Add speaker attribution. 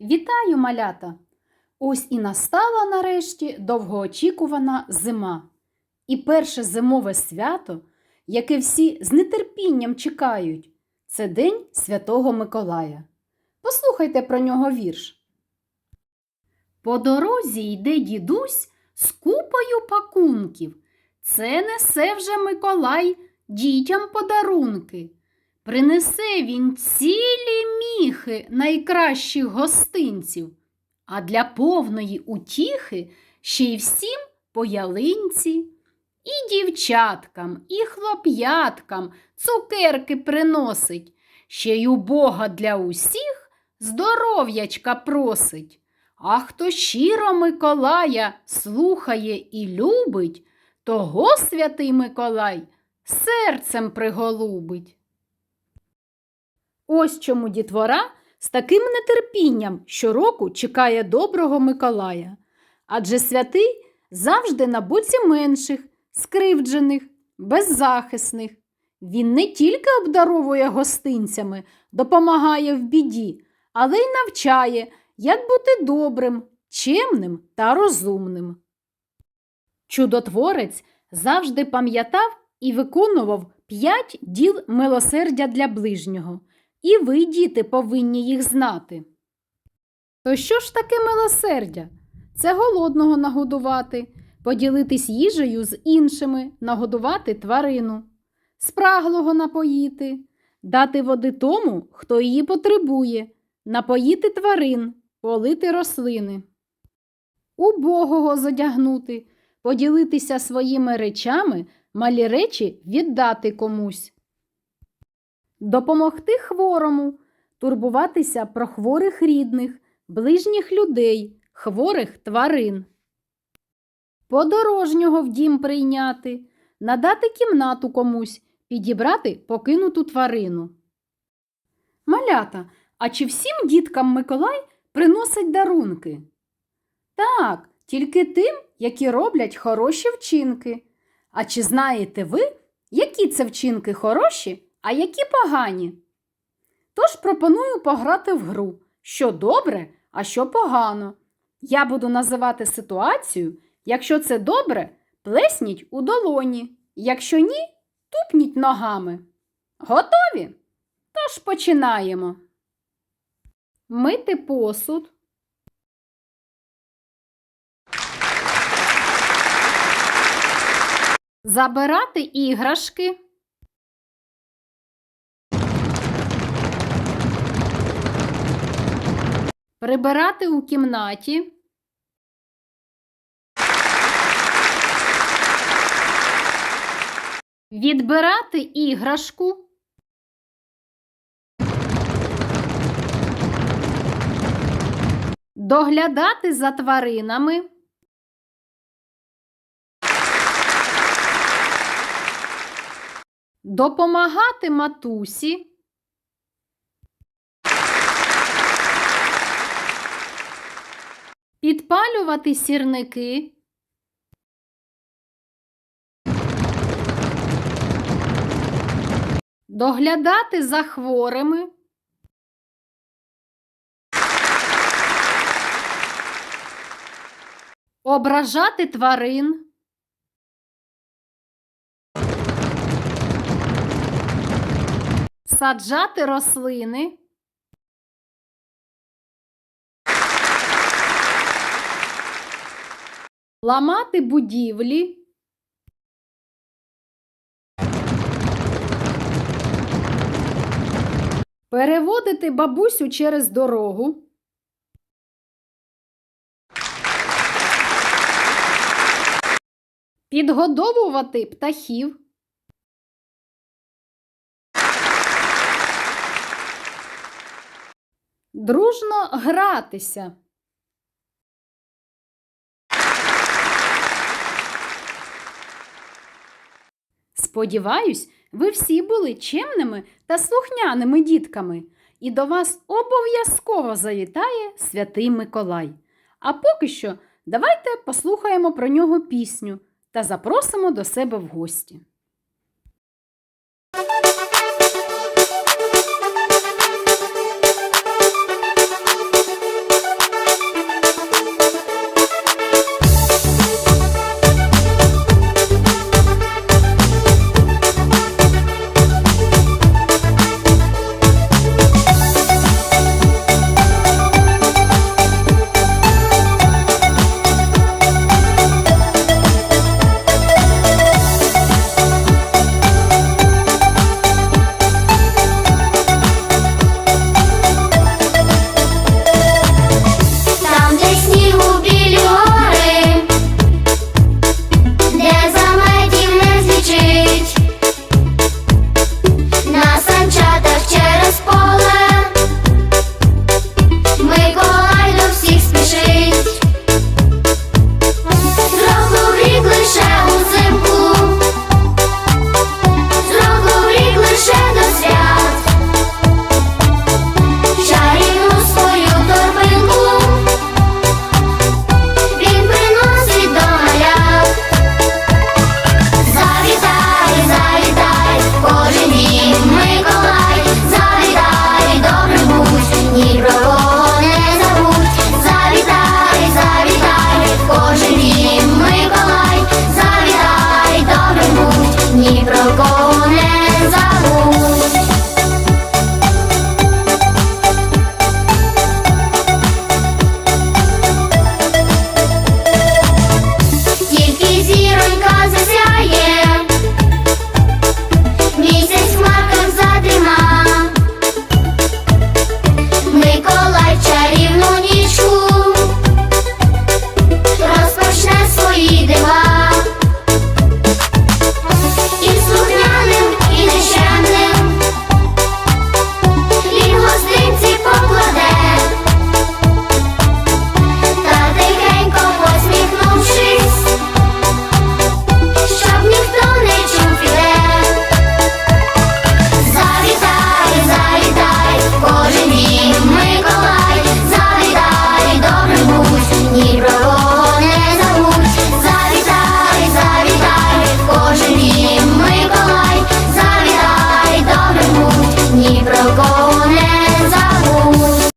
Speaker 1: Вітаю, малята! Ось і настала нарешті довгоочікувана зима. І перше зимове свято, яке всі з нетерпінням чекають, це День Святого Миколая. Послухайте про нього вірш. По дорозі йде дідусь з купою пакунків. Це несе вже Миколай дітям подарунки. Принесе він цілі міхи найкращих гостинців, а для повної утіхи ще й всім по ялинці. І дівчаткам, і хлоп'яткам цукерки приносить, ще й у Бога для усіх здоров'ячка просить. А хто щиро Миколая слухає і любить, того святий Миколай серцем приголубить. Ось чому дітвора з таким нетерпінням щороку чекає доброго Миколая. Адже святий завжди на боці менших, скривджених, беззахисних. Він не тільки обдаровує гостинцями, допомагає в біді, але й навчає, як бути добрим, чемним та розумним. Чудотворець завжди пам'ятав і виконував п'ять діл милосердя для ближнього. І ви, діти, повинні їх знати. То що ж таке милосердя? Це голодного нагодувати, поділитись їжею з іншими, нагодувати тварину, спраглого напоїти, дати води тому, хто її потребує, напоїти тварин, полити рослини, убогого задягнути, поділитися своїми речами, малі речі віддати комусь допомогти хворому, турбуватися про хворих рідних, ближніх людей, хворих тварин. Подорожнього в дім прийняти, надати кімнату комусь, підібрати покинуту тварину. Малята, а чи всім діткам Миколай приносить дарунки? Так, тільки тим, які роблять хороші вчинки. А чи знаєте ви, які це вчинки хороші, а які погані? Тож пропоную пограти в гру, що добре, а що погано. Я буду називати ситуацію. Якщо це добре, плесніть у долоні. Якщо ні, тупніть ногами. Готові? Тож починаємо. Мити посуд. Забирати іграшки. Прибирати у кімнаті. Відбирати іграшку. Доглядати за тваринами. Допомагати матусі. Підпалювати сірники. Доглядати за хворими. Ображати тварин. Саджати рослини. Ламати будівлі. Переводити бабусю через дорогу. Підгодовувати птахів. Дружно гратися. Сподіваюсь, ви всі були чемними та слухняними дітками, і до вас обов'язково завітає святий Миколай. А поки що давайте послухаємо про нього пісню та запросимо до себе в гості.